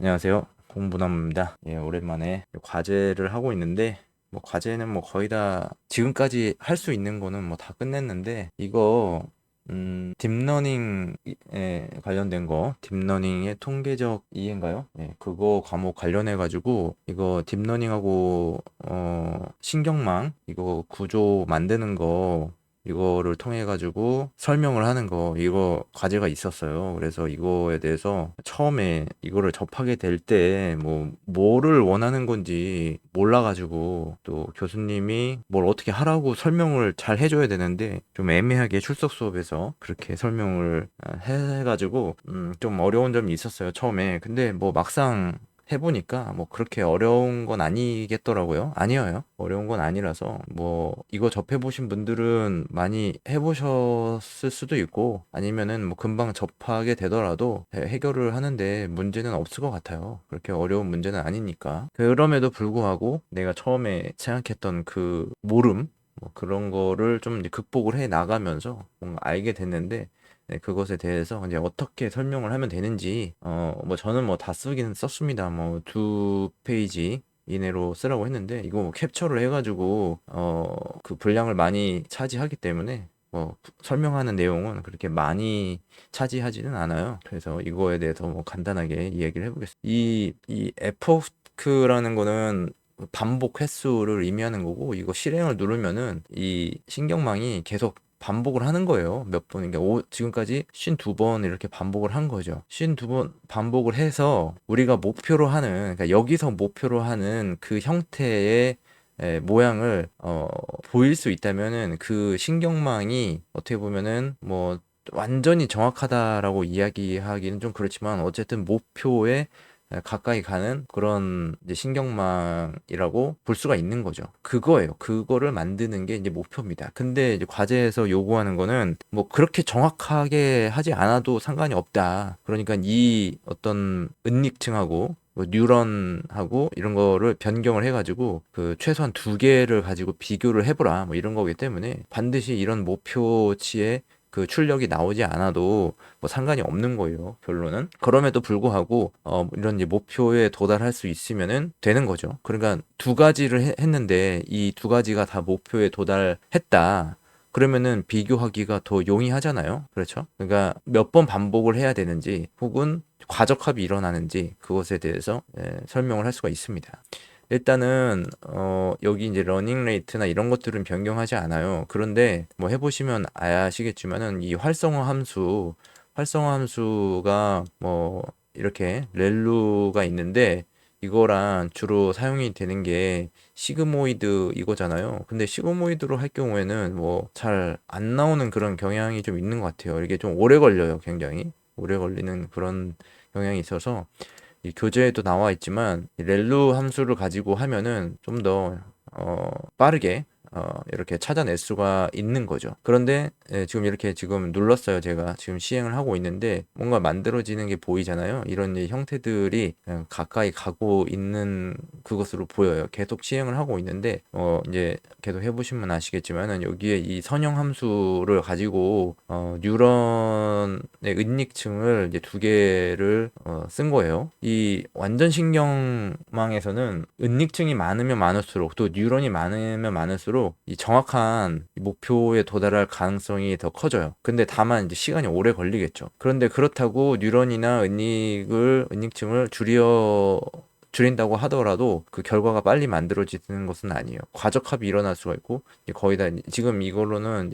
안녕하세요. 공부남입니다. 예, 오랜만에 과제를 하고 있는데, 뭐, 과제는 뭐 거의 다 지금까지 할 수 있는 거는 뭐 다 끝냈는데, 이거, 음, 딥러닝에 관련된 거, 딥러닝의 통계적 이해인가요? 예, 그거 과목 관련해가지고, 이거 딥러닝하고, 어, 신경망, 이거 구조 만드는 거, 이거를 통해 가지고 설명을 하는 거 이거 과제가 있었어요. 그래서 이거에 대해서 처음에 이거를 접하게 될 때 뭐 뭐를 원하는 건지 몰라 가지고 또 교수님이 뭘 어떻게 하라고 설명을 잘 해줘야 되는데 좀 애매하게 출석 수업에서 그렇게 설명을 아, 해 가지고 음, 좀 어려운 점이 있었어요. 처음에. 근데 뭐 막상 해보니까 뭐 그렇게 어려운 건 아니겠더라고요. 아니에요. 어려운 건 아니라서 뭐 이거 접해보신 분들은 많이 해보셨을 수도 있고 아니면은 뭐 금방 접하게 되더라도 해- 해결을 하는데 문제는 없을 것 같아요. 그렇게 어려운 문제는 아니니까. 그럼에도 불구하고 내가 처음에 생각했던 그 모름 뭐 그런 거를 좀 극복을 해 나가면서 뭔가 알게 됐는데 네, 그것에 대해서 이제 어떻게 설명을 하면 되는지 어 뭐 저는 뭐 다 쓰기는 썼습니다. 뭐 두 페이지 이내로 쓰라고 했는데 이거 뭐 캡처를 해가지고 어 그 분량을 많이 차지하기 때문에 뭐 설명하는 내용은 그렇게 많이 차지하지는 않아요. 그래서 이거에 대해서 뭐 간단하게 이야기를 해보겠습니다. 이 이 에포크라는 거는 반복 횟수를 의미하는 거고 이거 실행을 누르면은 이 신경망이 계속 반복을 하는 거예요. 몇 번, 그러니까 오, 지금까지 52번 이렇게 반복을 한 거죠. 52번 반복을 해서 우리가 목표로 하는, 그러니까 여기서 목표로 하는 그 형태의 에, 모양을 어, 보일 수 있다면은 그 신경망이 어떻게 보면은 뭐 완전히 정확하다라고 이야기하기는 좀 그렇지만 어쨌든 목표에 가까이 가는 그런 이제 신경망이라고 볼 수가 있는 거죠. 그거예요. 그거를 만드는 게 이제 목표입니다. 근데 이제 과제에서 요구하는 거는 뭐 그렇게 정확하게 하지 않아도 상관이 없다. 그러니까 이 어떤 은닉층하고 뭐 뉴런하고 이런 거를 변경을 해가지고 그 최소한 두 개를 가지고 비교를 해보라 뭐 이런 거기 때문에 반드시 이런 목표치에 그 출력이 나오지 않아도 뭐 상관이 없는 거예요. 결론은. 그럼에도 불구하고 어 이런 목표에 도달할 수 있으면은 되는 거죠. 그러니까 두 가지를 해, 했는데 이 두 가지가 다 목표에 도달했다. 그러면은 비교하기가 더 용이하잖아요. 그렇죠? 그러니까 몇 번 반복을 해야 되는지 혹은 과적합이 일어나는지 그것에 대해서 예, 설명을 할 수가 있습니다. 일단은 어 여기 이제 러닝 레이트나 이런 것들은 변경하지 않아요. 그런데 뭐 해보시면 아시겠지만은 이 활성화 함수, 활성화 함수가 뭐 이렇게 렐루가 있는데 이거랑 주로 사용이 되는 게 시그모이드 이거잖아요. 근데 시그모이드로 할 경우에는 뭐 잘 안 나오는 그런 경향이 좀 있는 것 같아요. 이게 좀 오래 걸려요, 굉장히. 오래 걸리는 그런 경향이 있어서 이 교재에도 나와 있지만 이 렐루 함수를 가지고 하면은 좀더 어, 빠르게 어, 이렇게 찾아낼 수가 있는 거죠. 그런데 예, 지금 이렇게 지금 눌렀어요. 제가 지금 시행을 하고 있는데 뭔가 만들어지는 게 보이잖아요. 이런 이 형태들이 그냥 가까이 가고 있는 그것으로 보여요. 계속 시행을 하고 있는데 어, 이제 계속 해보시면 아시겠지만은 여기에 이 선형 함수를 가지고 어, 뉴런의 은닉층을 이제 두 개를 어, 쓴 거예요. 이 완전 신경망에서는 은닉층이 많으면 많을수록 또 뉴런이 많으면 많을수록 이 정확한 목표에 도달할 가능성이 더 커져요. 근데 다만 이제 시간이 오래 걸리겠죠. 그런데 그렇다고 뉴런이나 은닉을 은닉층을 줄여 줄인다고 하더라도 그 결과가 빨리 만들어지는 것은 아니에요. 과적합이 일어날 수가 있고 거의 다 지금 이걸로는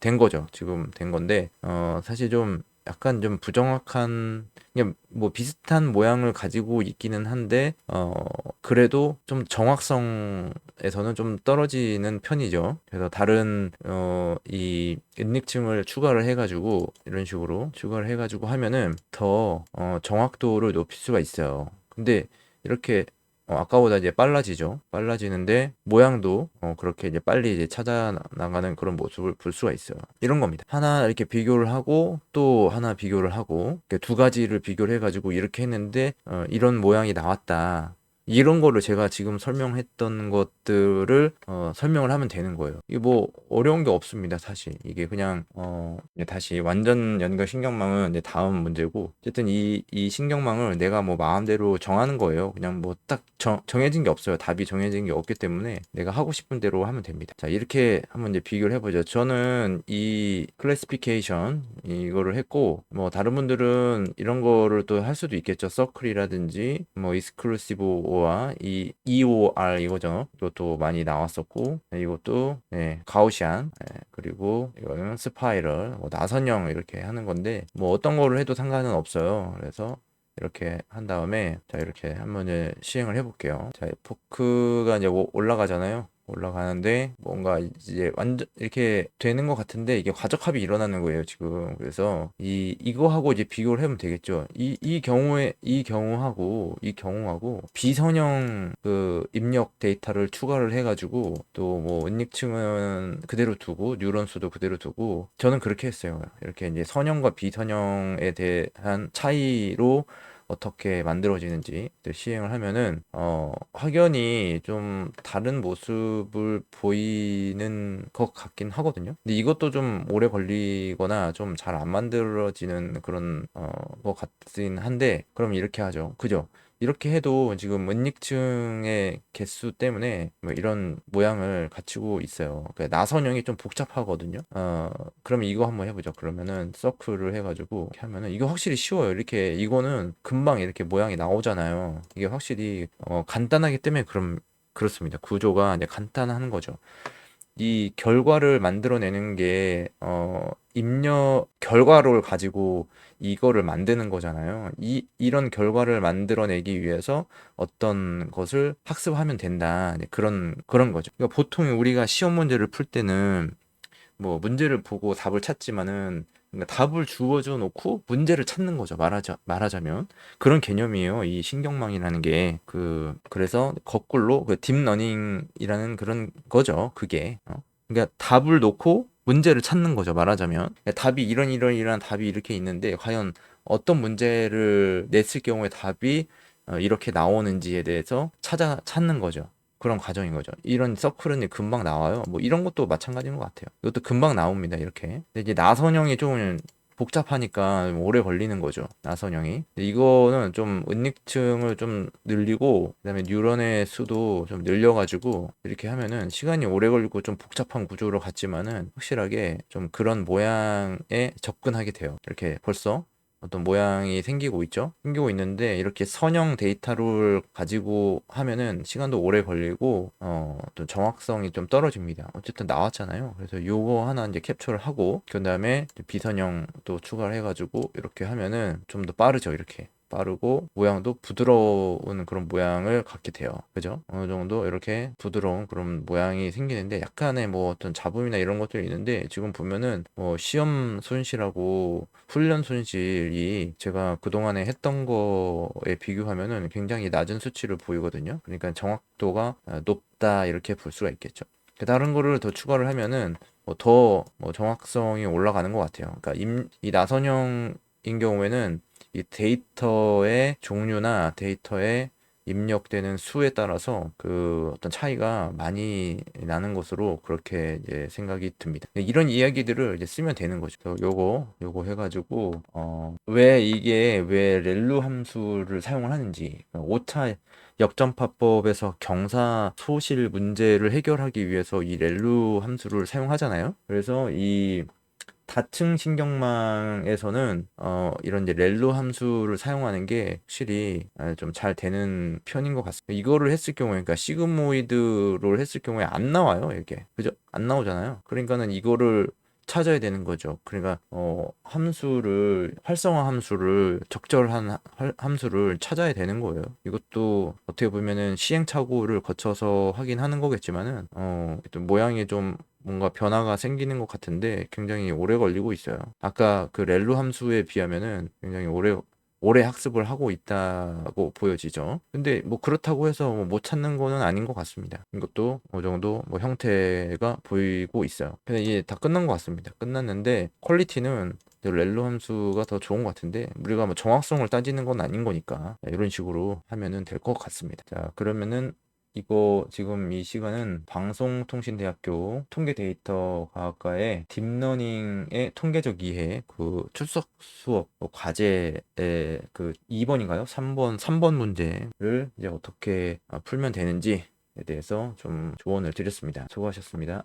된 거죠. 지금 된 건데 어 사실 좀 약간 좀 부정확한 그냥 뭐 비슷한 모양을 가지고 있기는 한데 어 그래도 좀 정확성에서는 좀 떨어지는 편이죠. 그래서 다른 어이 은닉층을 추가를 해가지고 이런 식으로 추가를 해가지고 하면은 더 어 정확도를 높일 수가 있어요. 근데 이렇게 어, 아까보다 이제 빨라지죠. 빨라지는데 모양도 어, 그렇게 이제 빨리 이제 찾아 나가는 그런 모습을 볼 수가 있어요. 이런 겁니다. 하나 이렇게 비교를 하고 또 하나 비교를 하고 두 가지를 비교를 해가지고 이렇게 했는데 어, 이런 모양이 나왔다. 이런 거를 제가 지금 설명했던 것들을 어, 설명을 하면 되는 거예요. 이게 뭐 어려운 게 없습니다, 사실. 이게 그냥 어, 다시 완전 연결 신경망은 이제 다음 문제고 어쨌든 이, 이 신경망을 내가 뭐 마음대로 정하는 거예요. 그냥 뭐 딱 정해진 게 없어요. 답이 정해진 게 없기 때문에 내가 하고 싶은 대로 하면 됩니다. 자, 이렇게 한번 이제 비교를 해보죠. 저는 이 클래시피케이션 이거를 했고 뭐 다른 분들은 이런 거를 또 할 수도 있겠죠. 서클이라든지 뭐 익스클루시브 오와 이 EOR 이거죠. 이것도 많이 나왔었고 네, 이것도 네, 가우시안 네, 그리고 이거는 스파이럴 뭐 나선형 이렇게 하는 건데 뭐 어떤 거를 해도 상관은 없어요. 그래서 이렇게 한 다음에 자 이렇게 한번 시행을 해볼게요. 자 포크가 이제 올라가잖아요. 올라가는데 뭔가 이제 완전 이렇게 되는 것 같은데 이게 과적합이 일어나는 거예요 지금. 그래서 이 이거하고 이제 비교를 해보면 되겠죠. 이 이 경우에 이 경우하고 이 경우하고 비선형 그 입력 데이터를 추가를 해가지고 또 뭐 은닉층은 그대로 두고 뉴런 수도 그대로 두고 저는 그렇게 했어요. 이렇게 이제 선형과 비선형에 대한 차이로 어떻게 만들어지는지 시행을 하면은 어, 확연히 좀 다른 모습을 보이는 것 같긴 하거든요. 근데 이것도 좀 오래 걸리거나 좀 잘 안 만들어지는 그런 어, 것 같긴 한데 그럼 이렇게 하죠. 그죠? 이렇게 해도 지금 은닉층의 개수 때문에 뭐 이런 모양을 갖추고 있어요. 그러니까 나선형이 좀 복잡하거든요. 어, 그럼 이거 한번 해보죠. 그러면은 서클을 해가지고 이렇게 하면은 이거 확실히 쉬워요. 이렇게 이거는 금방 이렇게 모양이 나오잖아요. 이게 확실히 어, 간단하기 때문에 그럼 그렇습니다. 구조가 이제 간단한 거죠. 이 결과를 만들어내는 게 어, 입력 결과를 가지고 이거를 만드는 거잖아요. 이 이런 결과를 만들어내기 위해서 어떤 것을 학습하면 된다. 네, 그런 그런 거죠. 그러니까 보통 우리가 시험 문제를 풀 때는 뭐 문제를 보고 답을 찾지만은 그러니까 답을 주어져 놓고 문제를 찾는 거죠. 말하자 말하자면 그런 개념이에요. 이 신경망이라는 게 그 그래서 거꾸로 그 딥러닝이라는 그런 거죠. 그게 어? 그러니까 답을 놓고 문제를 찾는 거죠. 말하자면 그러니까 답이 이런 이런 이런 답이 이렇게 있는데 과연 어떤 문제를 냈을 경우에 답이 어, 이렇게 나오는지에 대해서 찾아 찾는 거죠. 그런 과정인 거죠. 이런 서클은 금방 나와요. 뭐 이런 것도 마찬가지인 것 같아요. 이것도 금방 나옵니다. 이렇게. 근데 이제 나선형이 좀 복잡하니까 오래 걸리는 거죠. 나선형이. 이거는 좀 은닉층을 좀 늘리고 그다음에 뉴런의 수도 좀 늘려가지고 이렇게 하면은 시간이 오래 걸리고 좀 복잡한 구조로 갔지만은 확실하게 좀 그런 모양에 접근하게 돼요. 이렇게 벌써 어떤 모양이 생기고 있죠. 생기고 있는데 이렇게 선형 데이터를 가지고 하면은 시간도 오래 걸리고 어, 또 정확성이 좀 떨어집니다. 어쨌든 나왔잖아요. 그래서 요거 하나 이제 캡처를 하고 그 다음에 비선형 또 추가를 해가지고 이렇게 하면은 좀 더 빠르죠. 이렇게 빠르고 모양도 부드러운 그런 모양을 갖게 돼요. 그죠? 어느 정도 이렇게 부드러운 그런 모양이 생기는데 약간의 뭐 어떤 잡음이나 이런 것들이 있는데 지금 보면은 뭐 시험 손실하고 훈련 손실이 제가 그동안에 했던 거에 비교하면은 굉장히 낮은 수치를 보이거든요. 그러니까 정확도가 높다 이렇게 볼 수가 있겠죠. 다른 거를 더 추가를 하면은 뭐 더뭐 정확성이 올라가는 것 같아요. 그러니까 임, 이 나선형 인 경우에는 이 데이터의 종류나 데이터의 입력되는 수에 따라서 그 어떤 차이가 많이 나는 것으로 그렇게 이제 생각이 듭니다. 이런 이야기들을 이제 쓰면 되는 거죠. 요거 요거 해가지고 어, 왜 이게 왜 렐루 함수를 사용을 하는지 그러니까 오차 역전파법에서 경사 소실 문제를 해결하기 위해서 이 렐루 함수를 사용하잖아요. 그래서 이 다층 신경망에서는 어, 이런 이제 렐로 함수를 사용하는 게 확실히 아, 좀잘 되는 편인 것 같습니다. 이거를 했을 경우에, 그러니까 시그모이드를 했을 경우에 안 나와요, 이게. 그죠? 안 나오잖아요. 그러니까는 이거를 찾아야 되는 거죠. 그러니까 어, 함수를 활성화 함수를 적절한 함수를 찾아야 되는 거예요. 이것도 어떻게 보면은 시행착오를 거쳐서 하긴 하는 거겠지만은 어, 모양이 좀 뭔가 변화가 생기는 것 같은데 굉장히 오래 걸리고 있어요. 아까 그 렐로 함수에 비하면은 굉장히 오래 오래 학습을 하고 있다고 보여지죠. 근데 뭐 그렇다고 해서 뭐못 찾는 거는 아닌 것 같습니다. 이것도 어느 정도 뭐 형태가 보이고 있어요. 근데 이게 다 끝난 것 같습니다. 끝났는데 퀄리티는 렐로 함수가 더 좋은 것 같은데 우리가 뭐 정확성을 따지는 건 아닌 거니까 이런 식으로 하면은 될 것 같습니다. 자 그러면은 이거 지금 이 시간은 방송통신대학교 통계데이터 과학과의 딥러닝의 통계적 이해 그 출석 수업 뭐 과제의 그 2번인가요? 3번 3번 문제를 이제 어떻게 아, 풀면 되는지에 대해서 좀 조언을 드렸습니다. 수고하셨습니다.